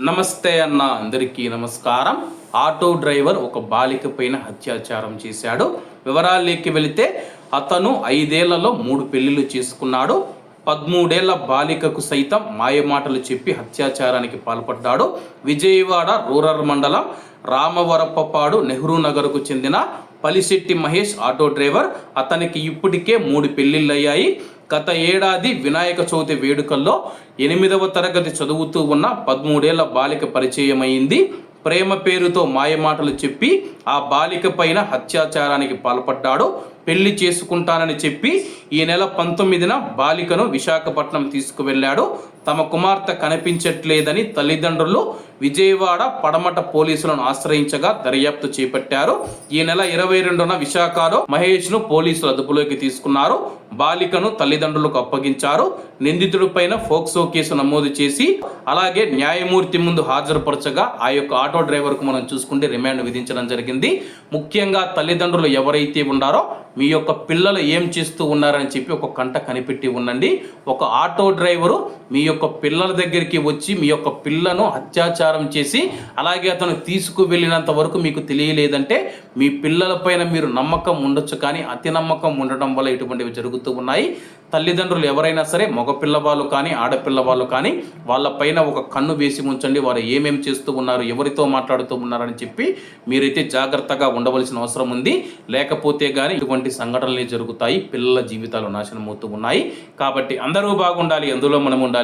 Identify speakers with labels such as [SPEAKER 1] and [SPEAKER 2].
[SPEAKER 1] నమస్తే అన్న అందరికీ నమస్కారం. ఆటో డ్రైవర్ ఒక బాలిక పైన అత్యాచారం చేశాడు. వివరాల్లోకి వెళితే అతను ఐదేళ్ళలో మూడు పెళ్ళిళ్ళు చేసుకున్నాడు. పదమూడేళ్ళ బాలికకు సైతం మాయమాటలు చెప్పి అత్యాచారానికి పాల్పడ్డాడు. విజయవాడ రూరల్ మండలం రామవరపపాడు నెహ్రూ నగర్కు చెందిన పలిశెట్టి మహేష్ ఆటో డ్రైవర్. అతనికి ఇప్పటికే మూడు పెళ్ళిళ్ళయ్యాయి గత ఏడాది వినాయక చవితి వేడుకల్లో ఎనిమిదవ తరగతి చదువుతూ ఉన్న పదమూడేళ్ళ బాలిక పరిచయమైంది. ప్రేమ పేరుతో మాయమాటలు చెప్పి ఆ బాలిక పైన అత్యాచారానికి పాల్పడ్డాడు. పెళ్ళి చేసుకుంటానని చెప్పి ఈ నెల పంతొమ్మిదిన బాలికను విశాఖపట్నం తీసుకువెళ్ళాడు. తమ కుమార్తె కనిపించట్లేదని తల్లిదండ్రులు విజయవాడ పడమట పోలీసులను ఆశ్రయించగా దర్యాప్తు చేపట్టారు. ఈ నెల ఇరవై రెండున విశాఖలో మహేష్ను పోలీసులు అదుపులోకి తీసుకున్నారు. బాలికను తల్లిదండ్రులకు అప్పగించారు. నిందితుడిపైన ఫోక్సో కేసు నమోదు చేసి అలాగే న్యాయమూర్తి ముందు హాజరుపరచగా ఆ యొక్క ఆటో డ్రైవర్కు మనం చూసుకుంటే రిమాండ్ విధించడం జరిగింది. ముఖ్యంగా తల్లిదండ్రులు ఎవరైతే ఉన్నారో మీ యొక్క పిల్లలు ఏం చేస్తూ ఉన్నారని చెప్పి ఒక కంట కనిపెట్టి ఉండండి. ఒక ఆటో డ్రైవరు మీ యొక్క పిల్లల దగ్గరికి వచ్చి మీ యొక్క పిల్లను అత్యాచారం చేసి అలాగే అతను తీసుకువెళ్ళినంత వరకు మీకు తెలియలేదంటే మీ పిల్లలపైన మీరు నమ్మకం ఉండొచ్చు కానీ అతి నమ్మకం ఉండటం వల్ల ఇటువంటివి జరుగుతూ ఉన్నాయి. తల్లిదండ్రులు ఎవరైనా సరే మగపిల్ల వాళ్ళు కానీ ఆడపిల్ల వాళ్ళు కానీ వాళ్ళపైన ఒక కన్ను వేసి ఉంచండి వారు ఏమేమి చేస్తూ ఉన్నారు ఎవరితో మాట్లాడుతూ ఉన్నారని చెప్పి మీరైతే జాగ్రత్తగా ఉండవలసిన అవసరం ఉంది. లేకపోతే కానీ ఇటువంటి సంఘటనలు జరుగుతాయి. పిల్లల జీవితాలు నాశనం అవుతూ ఉన్నాయి. కాబట్టి అందరూ బాగుండాలి అందులో మనం ఉండాలి.